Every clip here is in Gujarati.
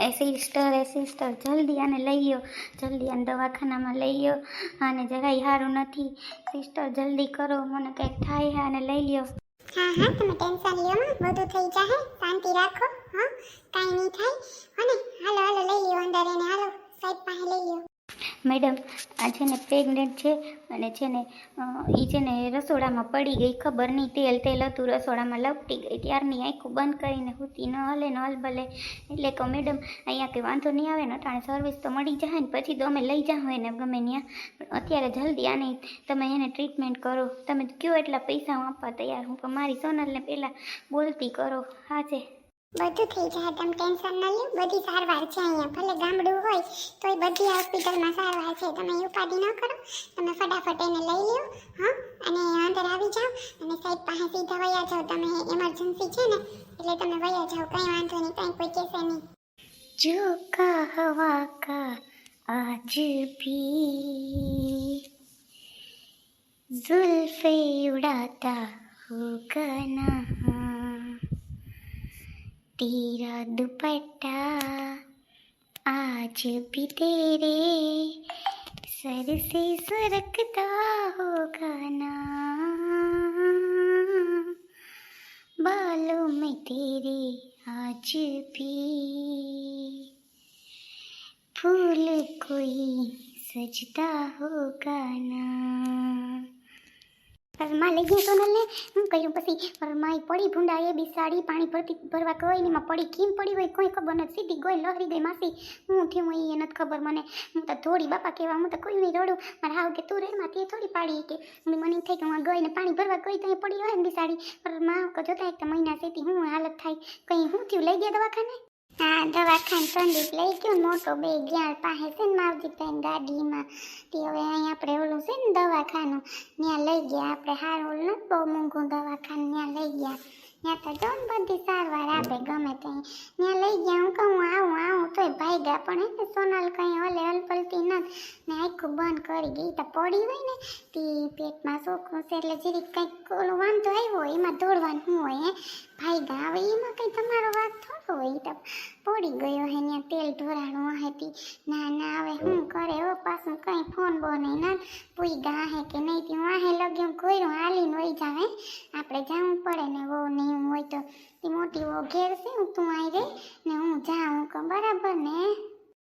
એ સિસ્ટર એ સિસ્ટર જલ્દી આને લઈ ગયો જલ્દી આને દવાખાનામાં લઈ ગયો અને જરાય સારું નથી સિસ્ટર જલ્દી કરો મને કંઈક થાય હે અને લઈ લ્યો હા હા તમે ટેન્શન લ્યો માં બધું થઈ જાહે, શાંતિ રાખો, હા, કાંઈ નહીં થાય, અને હાલો હાલો, લઈ લ્યો અંદર એને હાલો સાહેબ પાસે લઈ લ્યો. મેડમ, આ છે ને પ્રેગ્નેન્ટ છે અને છે ને એ છે ને રસોડામાં પડી ગઈ, ખબર નહીં, તેલ તેલ હતું, રસોડામાં લપટી ગઈ, ત્યારની આંખું બંધ કરીને હુતી, ન હલે, ન હલબલે એટલે કહું, મેડમ, અહીંયા કંઈ વાંધો નહીં આવે ને, અટાણે સર્વિસ તો મળી જાય ને, પછી તો અમે લઈ જાઉં એને ગમે ત્યાં. અત્યારે જલ્દી આને તમે એને ટ્રીટમેન્ટ કરો. તમે કયો એટલા પૈસા હું આપવા તૈયાર હું? પણ મારી સોનલને પહેલાં બોલતી કરો. હા છે. બધું થઈ જાય તમે ટેન્શન ન લ્યો બધી સારવાર છે અહીંયા ભલે ગામડું હોય તોય બધી હોસ્પિટલમાં સારવાર છે તમે ઉપાધિ ન કરો તમે ફટાફટ એને લઈ લ્યો હા અને અંદર આવી જાઓ અને સાહેબ પાસે સીધા વયા જાઓ તમે એમરજન્સી છે ને એટલે તમે વયા જાઓ કંઈ વાંધો નહીં કંઈ કોઈ કહેશે નહીં जो कहवा का आज भी जुल्फे उड़ाता होगा ना तेरा दुपट्टा आज भी तेरे सर से सरकता होगा ना बालों में तेरे आज भी फूल कोई सजता होगा ना ઘરમાં લઈ ગયા સોનલને હું કહ્યું પછી ઘરમાં પડી ભૂંડા, એ બિસાડી પાણી ભરતી, ભરવા ગઈ ને એમાં પડી કેમ પડી હોય કોઈ ખબર નથી. સીધી ગઈ લહરી ગઈ માસી. હું થયું એ નથી ખબર મને. હું તો થોડી બાપા કહેવા, હું તો કોઈ નહીં રડું. મારે હાવ કે તું રેમાં તે થોડી પાડી કે. મને એમ થાય કે હું ગઈ ને પાણી ભરવા ગઈ તો એ પડી હોય ને બિસાડી પણ માં જોતા એક મહિના સેતી હું હાલત થાય. કંઈ હું થયું? લઈ ગયા દવાખાને? હા, દવાખાન સંદીપ લઈ ગયો, મોટો બે ગયા પાસે છે ને માવજી બેન ગાડીમાં. તે હવે અહીં આપણે ઓલું છે ને દવાખાનું, ત્યાં લઈ ગયા. આપણે હાર ઓલું બહુ મોંઘું દવાખાનું, ત્યાં લઈ ગયા. ત્યાં તો જો બધી સારવાર આપે, ગમે ત્યાં ત્યાં લઈ ગયા, હું કહું આવું આવું. તોય ભાગ્યા પણ હે સોનલ કંઈ હલે હલપલતી નથી ને આખું બંધ કરી ગઈ. તો પડી હોય ને, તે પેટમાં સોખું છે, એટલે જરીક કંઈક ઓલું વાંધો આવ્યો એમાં દોડવાનું હોય, હે. ભાગ્યા હવે એમાં કંઈ તમારો વાત થોડો હોય તો પડી ગયો હે ત્યાં તેલ ઢોરાણું હતી ના ના, હવે હું કરે ઓ પાછું કંઈ ફોન બોન ના. પૂઈ ગા હે કે નહીં, તે વાહે લગ્યું કોઈરું હાલીને વહી જાવે આપણે જવું પડે ને વહુ ને એવું હોય તો. તે મોટી વહુ ઘેર છે તું આવી રે ને હું જાઉં કે બરાબર ને?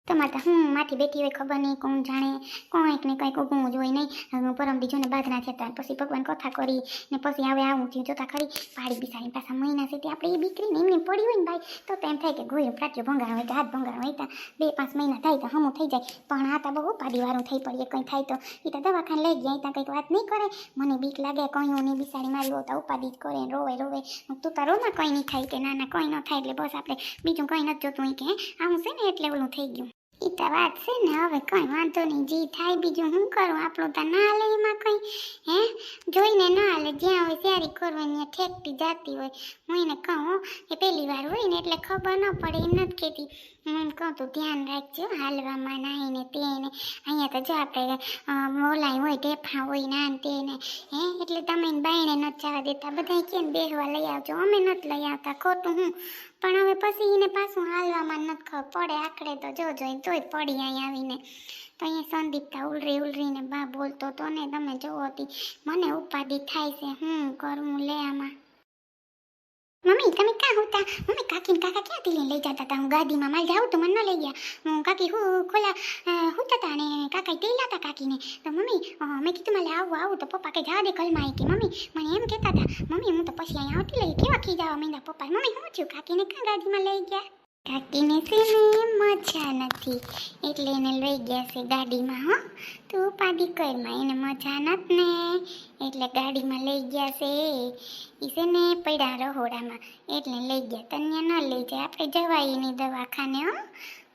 તમારે તો હું માથી બેઠી હોય ખબર નહીં, કોણ જાણે કંઈક ને કંઈક ઊભું જ હોય નહીં. પરમ બીજો ને બાજના થતા પછી ભગવાન કથા કરી, ને પછી હવે આવું થયું, જોતા ખરી પાડી બિસાડી પાછા મહિના સુધી આપણે એ દીકરીને એમને પડી હોય ને ભાઈ, તો તો એમ થાય કે ગોયું પ્રાચ્યો ભંગાર હોય, કે હાથ ભંગાણ હોય ત્યાં બે પાંચ મહિના થાય તો હમું થઈ જાય. પણ આ તો બહુ ઉપાડીવાળું થઈ પડીએ કંઈ થાય તો. એ તો દવાખાને લઈ ગયા ત્યાં કંઈક વાત નહીં કરે. મને બીક લાગે કહ્યું નહીં બિસાડી મારી હોતા ઉપાદી જ કરે, રોવે રોવે. તું તો ના કંઈ નહીં થાય કે ના ના, કંઈ ન થાય, એટલે બસ આપણે બીજું કંઈ નથી જોતું કે આવું છે ને, એટલે ઓલું થઈ ગયું. ઈ તો વાત છે ને હવે કંઈ વાંધો નહીં જી થાય બીજું હું કરું? આપણું તો ના હાલે એમાં કંઈ હે? જોઈને ના હાલે જ્યાં હોય ત્યારે કરવાની ઠેકતી જાતી હોય. હું એને કહું એ પહેલી વાર હોય ને એટલે ખબર ન પડે એમ નથી કહેતી. હું એમ કહું તું ધ્યાન રાખજો હાલવામાં નાહીને તેને અહીંયા તો જો આપણે અ, મોલાઈ હોય ઢેફા હોય ના તેને હે? એટલે તમે બાયણે નથી જવા દેતા. બધા કેમ બેહવા લઈ આવજો. અમે નથી લઈ આવતા. ખોટું હું પણ હવે પછી એને પાછું હાલવામાં નથી ખબર પડે. આખડે તો જો જોઈ, તોય પડી અહીં આવીને. તો અહીંયા સંદીપતા ઉલરી ઉલરીને બા બોલતો તો ને તમે જોવો હતી મને ઉપાધિ થાય છે. હું કરું, લે આમાં. મમ્મી, તમે ક્યાં હોતા? મમ્મી કાકી કાકા ક્યાંથી લઈને લઈ જતા હતા? હું ગાદીમાં માલ જાઉં તો મને ન લઈ ગયા. હું કાકી હું ખોલા હોતા હતા ને કાકા તેલા હતા કાકીને. તો મમ્મી મેં કીધું મારે આવું આવું. તો પપ્પા કે જવા દે કલમાં આવી કે, મમ્મી, મને એમ કહેતા હતા, મમ્મી, હું તો પછી અહીંયા આવતી લઈ કેવા ખીજાવા માંડ્યા પપ્પા મમ્મી શું થયું કાકીને ક્યાં ગાદીમાં લઈ ગયા? કાકીને છે મજા નથી. એટલે એને લઈ ગયા છે ગાડીમાં, હા. તું ઉપાધિ કરમાં એને મજા નથી ને. એટલે ગાડીમાં લઈ ગયા છે. એ છે ને પડ્યા રહોડામાં. એટલે લઈ ગયા. તને ન લઈ જાય. આપણે જવાય એની દવાખાને, હો.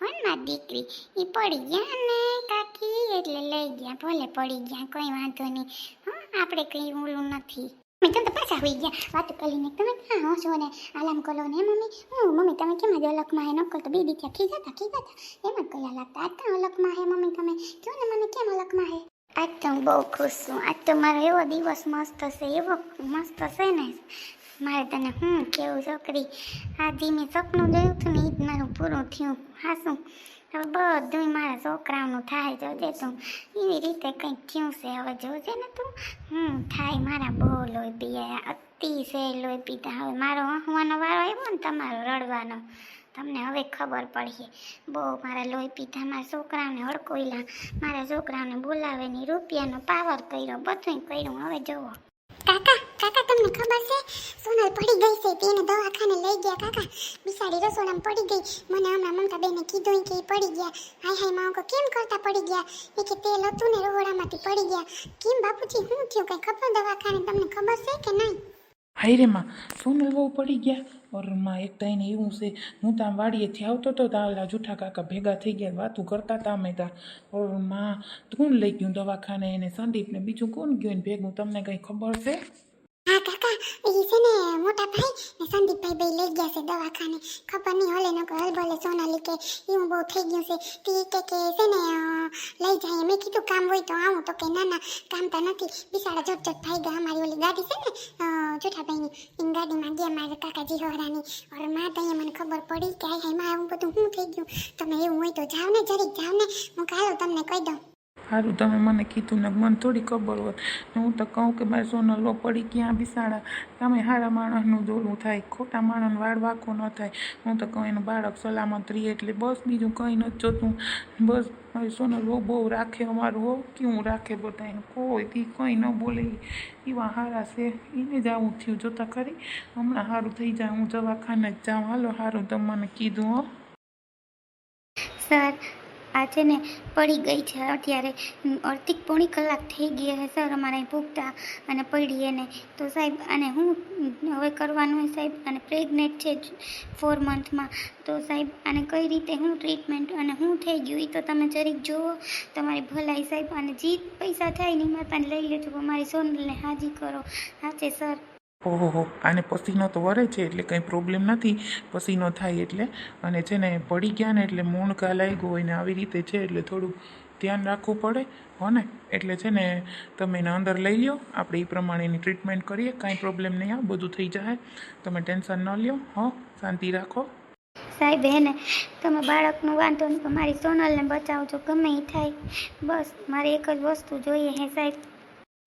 ને દીકરી. એ પડી ગયા ને, કાકી. એટલે લઈ ગયા. ભલે પડી ગયા, કંઈ વાંધો નહીં. હા, આપણે કંઈ ઓલું નથી. મેં તો પાછા ગયા વાત કરીને તમે ક્યાં હો છો ને આલામ કરો ને મમ્મી હું મમ્મી તમે કેમ આજે અલગમાં હે નકલ તો બે દીકરા ખીજાતા ખીજાતા એમ કયા લાગતા આજ તો અલગમાં હે મમ્મી તમે કહો ને મને કેમ અલકમાં હે આજ તો હું બહુ ખુશ છું આજ તો મારો એવો દિવસ મસ્ત છે એવો મસ્ત છે ને મારે તને હું કેવું છોકરી? આ મેં સપનું જોયું હતું ને એ જ મારું પૂરું થયું. હાસું હવે બધું મારા છોકરાઓનું થાય જોજે તું. એવી રીતે કંઈક થયું છે હવે જોજે ને તું. હું થાય મારા બહુ લોહી પીયા અતિશય લોહી પીતા હવે મારો હવાનો વારો આવ્યો ને તમારો રડવાનો. તમને હવે ખબર પડી બહુ મારા લોહી પીધા. મારા છોકરાને હડકોઈલા મારા છોકરાઓને બોલાવે ને રૂપિયાનો પાવર કર્યો. બધું કર્યું. હવે જોવો કાકા કાકા તમને ખબર છે? સોનલ પડી ગઈ છે તેને દવાખાને લઈ ગયા કાકા. બિસાડી રસોડામાં પડી ગઈ. મને હમણાં મમતા બેને કીધું કે એ પડી ગયા. હાય હાયમાં કહું, કેમ કરતા પડી ગયા? એ કે તેલ હતું ને રહોડામાંથી પડી ગયા. કેમ બાપુજી શું થયું? કઈ ખબર દવાખાને? તમને ખબર છે કે નહીં? હાય રે માં. સોનલ બહુ પડી ગયા. ઓરમાં એક ટાઈને એવું છે, હું ત્યાં વાડીએથી આવતો હતો ત્યાં ઓલા જૂઠા કાકા ભેગા થઈ ગયા, વાતું કરતા હતા અમે ત્યાં ઓરમાં કોણ લઈ ગયું દવાખાને એને સંદીપને બીજું કોણ ગયું એને ભેગું, તમને કંઈ ખબર છે? હા કાકા એ છે મોટા ભાઈ લઈ ગયા છે દવાખાને. ખબર નહીં હલે ન હલભલે સોનાલી કે બહુ થઈ ગયું છે. તે કે કે લઈ જાય. મેં કીધું કામ હોય તો આવું, તો કે ના ના, કામ તો નથી. બિચારા જટ ને અ, જેઠાભાઈની એની ગાડીમાં ગયા મારા કાકાજી હોરાની ઓરમાં તો અહીંયા મને ખબર પડી કે હાય હાયમાં આવું બધું શું થઈ ગયું? તમે એવું હોય તો જાવ ને જરીક જાવ ને હું કાલો તમને કહી દઉં. સારું તમે મને કીધું ને મને થોડી ખબર હોત ને હું તો કહું કે મારે સોનો લો પડી ક્યાં બિસાડા? તમે સારા માણસનું જોડું થાય, ખોટા માણસનું વાળ વાંકો ન થાય. હું તો કહું એનું બાળક સલામત રહે એટલે બસ બીજું કંઈ નથી જોતું. બસ મારે સોનો બહુ બહુ રાખે અમારું હો કેવું રાખે બધા એને કોઈ તી કંઈ ન બોલે. એવા હારા છે, એને જ આવું થયું જોતા ખરી? હમણાં સારું થઈ જાય, હું દવાખાને જ જાઉં. હાલો સારું તમે મને કીધું હો. સર આ છે ને પડી ગઈ છે. અત્યારે ઉમ, અડધી પોણી કલાક થઈ ગઈ છે સર અમારે અહીં પૂગતા અને પડી એને. તો સાહેબ આને હું હવે કરવાનું હોય સાહેબ અને પ્રેગ્નેન્ટ છે ફોર મંથમાં તો સાહેબ આને કઈ રીતે હું ટ્રીટમેન્ટ અને હું થઈ ગયું એ તો તમે જરીક જુઓ. તમારી ભલાઈ સાહેબ અને જે પૈસા થાય ને એમાં તને લઈ લેજો અમારી મારી સોનલને હાજી કરો. હા છે સર. ઓહો, આને પસીનો તો વરે છે, એટલે કંઈ પ્રોબ્લેમ નથી, પસીનો થાય એટલે. અને છે ને, પડી ગયા ને એટલે મૂણકા લાગ્યો હોય ને આવી રીતે છે, એટલે થોડું ધ્યાન રાખવું પડે, હો ને? એટલે છે ને, તમે એને અંદર લઈ લો આપણે એ પ્રમાણેની ટ્રીટમેન્ટ કરીએ, કાંઈ પ્રોબ્લેમ નહીં આવે બધું થઈ જાય તમે ટેન્શન ન લ્યો, હો, શાંતિ રાખો. સાહેબ હે તમે બાળકનું વાંધો નહીં મારી સોનલને બચાવજો, ગમે એ થાય. બસ, મારે એક જ વસ્તુ જોઈએ હે સાહેબ.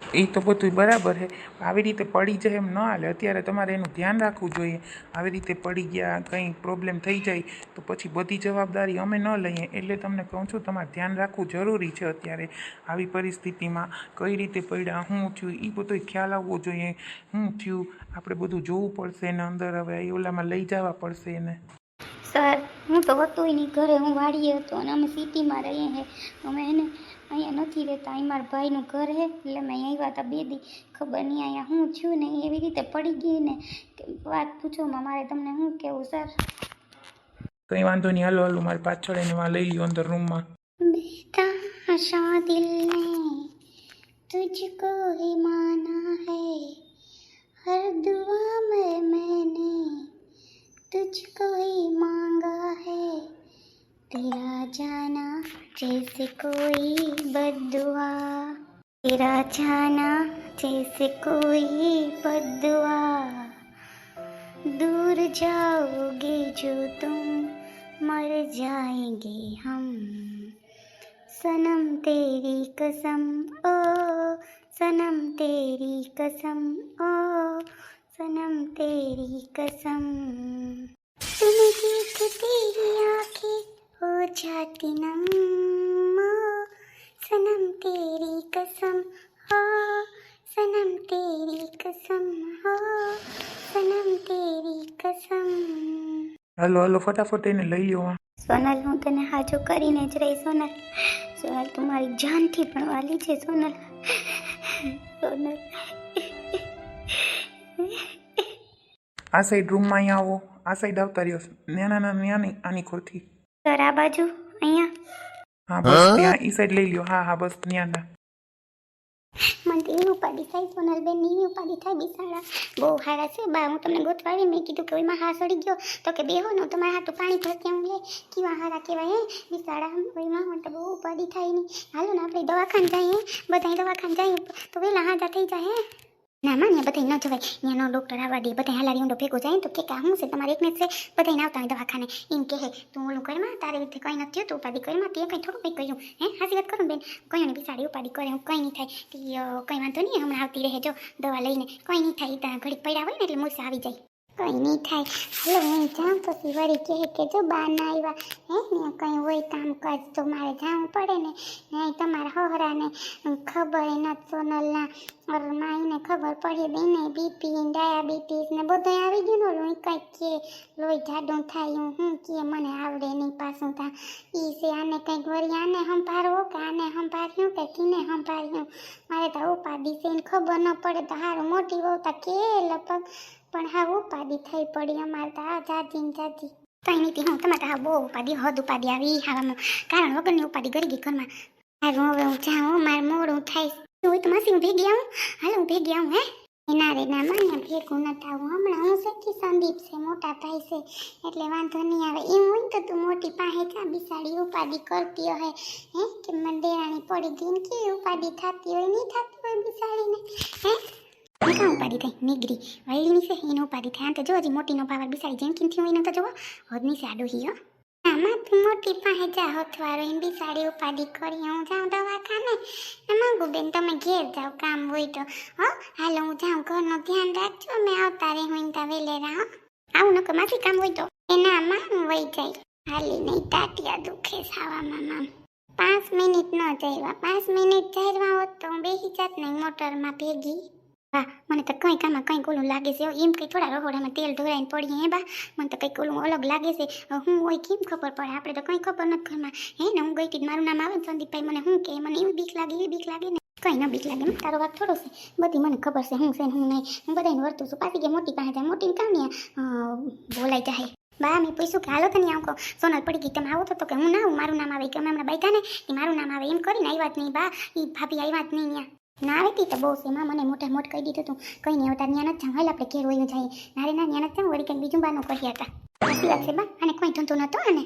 એ તો બધું બરાબર છે આવી રીતે પડી જાય એમ ન હાલે. અત્યારે તમારે એનું ધ્યાન રાખવું જોઈએ. આવી રીતે પડી ગયા, કંઈ પ્રોબ્લેમ થઈ જાય, તો પછી બધી જવાબદારી અમે ન લઈએ. એટલે તમને કહું છું, તમારે ધ્યાન રાખવું જરૂરી છે અત્યારે. આવી પરિસ્થિતિમાં કઈ રીતે પડ્યા શું થયું એ બધો ખ્યાલ આવવો જોઈએ. શું થયું, આપણે બધું જોવું પડશે એને અંદર. હવે એ ઓલામાં લઈ જવા પડશે એને સર હું તો હતું નહીં. ઘરે હું વાડીએ હતો અને અમે સિટીમાં રહીએ હે. અમે એને અહીંયા નથી રહેતા અહીં મારા ભાઈનું ઘર હે એટલે અમે અહીં આવ્યા હતા બે દી ખબર નહીં અહીંયા હું થયું ને એવી રીતે પડી ગઈ ને કે વાત પૂછોમાં મારે તમને શું કહેવું સર કંઈ વાંધો નહીં હાલો હાલો મારી પાછળ એને વાં લઈ લ્યો અંદર રૂમમાં बेताशा दिल ने तुझको ही माना है हर दुआ में मैंने तुझको ही मांगा जैसे कोई बदुआ, तेरा जाना जैसे कोई बदुआ। दूर जाओगे जो तुम, मर जाएँगे हम। सनम तेरी कसम, ओ सनम तेरी कसम, ओ सनम तेरी कसम। तुम देखती ही आँखें જાતિનમ સનમ તેરી કસમ હો સનમ તેરી કસમ હો સનમ તેરી કસમ હલો હલો ફટાફટ એને લઈ આવો. સોનલ હું તને હાજો કરીને જ રહી સોનલ. સોનલ તું મારી જાનથી પણ વાલી છે સોનલ. સોનલ. આ સાઈડ રૂમમાં અહીંયા આવો. આ સાઈડ આવતા રહ્યો. ના ના ના આની આની ખોરથી. સર આ બાજુ? અહીંયા? હા બસ ત્યાં ઈ સાઈડ લઈ લ્યો. હા હા બસ ત્યાં ના. મને તો એવી ઉપાધિ થાય સોનલબેનની એવી ઉપાધિ થાય બિસાડા. બહુ હારા છે બા. હું તમને ગોતવાડી મેં કીધું કે હા સડી ગયો. તો કે બેહો ને તમારા હાથું પાણી ભરતી હું લે. કેવા હારા કહેવાય હે? બિસાડા મને તો બહુ ઉપાધિ થાય નહીં હાલો ને આપણે દવાખાને જઈએ બધા દવાખાને જઈએ. તો વેલા હાજા થઈ જાય હે? ના માં ને બધા ન જવાય. ત્યાંનો ડોક્ટર આવવા દે બધા હાલારી ઊંડો ભેગો જાય ને તો કે હું છે, તમારે એકને જ છે. બધા આવતા હોય દવાખાને. એમ કહે, તું ઓલું કરમાં તારી રીતે કંઈ નથી થયું ઉપાધિ કરમાં તે કંઈ થોડું કંઈ કર્યું. હે હાસી વાત કરું બેન? કંઈ ને બિચારી ઉપાધિ કરે, હું કંઈ નહીં થાય. કંઈ વાંધો નહીં, હમણાં આવતી રહે, જો દવા લઈને. કંઈ નહીં થાય ત્યાં ઘડીક પડ્યા હોય ને, એટલે મૂર્છા આવી જાય. કંઈ નહીં થાય. હાલો, હું જાઉં પછી વળી કહે કે જો બા ના આવ્યા હે ને, કંઈ હોય કામ કાજ તો મારે જવું પડે ને નહીં તમારા હોહરાને ખબર એના સોનલના ઓર માઈને ખબર પડી બેને બીપી ડાયાબિટીસ ને, બધું આવી ગયું ને લોહી કંઈક કે, લોહી જાડું થાય, હું કે, મને આવડે નહીં પાછું તા એ છે, આને કંઈક વળી આને સંભાળવો કે આને સંભાળ્યું કે કીને સંભાળ્યું? મારે તો ઉપાધિ છે ખબર ન પડે તો હારું, મોટી વહુ તો કે લગભગ પણ હા ઉપાદી થઈ પડી અમારે તો. આ જાતી ને કઈ નહીં હું તમારે તો હા, બહુ ઉપાધિ, હદ ઉપાધિ આવી હાવામાં. કારણ વગરની ઉપાધિ કરી ગઈ ઘરમાં. હારું, હવે હું જાઉં મારે મોડું થાય. તું તો માસી, હું ભેગી આવું. હાલ, હું ભેગી આવું, હે. એના રે, ના, મને ભેગું નથી આવું. હમણાં હું સખી સંદીપ છે, મોટા ભાઈ છે. એટલે વાંધો નહીં આવે. એમ હોય ને તો તું મોટી પાસે જા, બિસાડી ઉપાધિ કરતી હોય. હે, કે મને દેરાણી પડી ગઈ ને કેવી ઉપાધિ થતી હોય, નહીં થતી હોય બિસાડીને. હે? ઉપાધિ થઈ નીગરી. વૈલીની છે, એને ઉપાધિ થઈ આમ તો જો, હજી મોટીનો પાવર બિસાડી જેમ કિંમથી હોય એને તો જોવો. હોદની છે આડો હિયો આમાં તું મોટી પાસે જા, હથવારો એમ બિસાડી ઉપાધિ કરી. હું જાઉં દવાખાને. ને માંગુ બેન, તમે ઘેર જાઓ, કામ હોય તો. હો, હાલો, હું જાઉં. ઘરનું ધ્યાન રાખજો. મેં આવતા રે હું તા વેલેરા, હો. આવું નકર માથી કામ હોય તો. એના માં હું વહી જાય. હાલી નહીં, તાટિયા દુખે સાવામાં મામ પાંચ મિનિટ ન જઈવા પાંચ મિનિટ જઈવા હોત તો હું બેસી જાત નહીં, મોટરમાં ભેગી. હા, મને તો કંઈ કામમાં કંઈક ઓલું લાગે છે. એમ કંઈ થોડા રહોડામાં તેલ ઢોળાઈને પડીએ હે બા. મને તો કંઈક ઓલું અલગ લાગે છે. હું હોય કેમ ખબર પડે? આપણે તો કંઈ ખબર નથી ઘરમાં. હે ને, હું ગઈ મારું નામ આવે ને સંદીપભાઈ, મને શું કે? મને એવી બીક લાગે, એવી બીક લાગે ને. કંઈ ન બીક લાગે. તારો વાત થોડો છે. બધી મને ખબર છે હું છે હું નહીં. હું બધાને વર્તું છું. પાછી ગયા મોટી પાસે જાય. મોટી કામ બોલાઈ જાય. બા, મેં પૂછ્યું કે, હાલો તને આવું કહો. સોનલ પડી ગઈ. તમે આવો તો કે હું ના આવું. મારું નામ આવે. કે અમે હમણાં બેઠા ને મારું નામ આવે. એમ કરીને આવ્યા જ નહીં બા. એ ભાભી આવ્યા જ નહીં ત્યાં ના આવે તો બહુ છે. મને મોટા મોટ કહી દીધું તું. કંઈ નહીં આવતા ત્યાં જાવ હાલ આપણે ઘેર વયું જાય નારે ના ત્યાં નથી વળી કંઈક બીજું બાનું કર્યા હતા સાચી વાત છે બા? અને કોઈ ધંધો નહોતો અને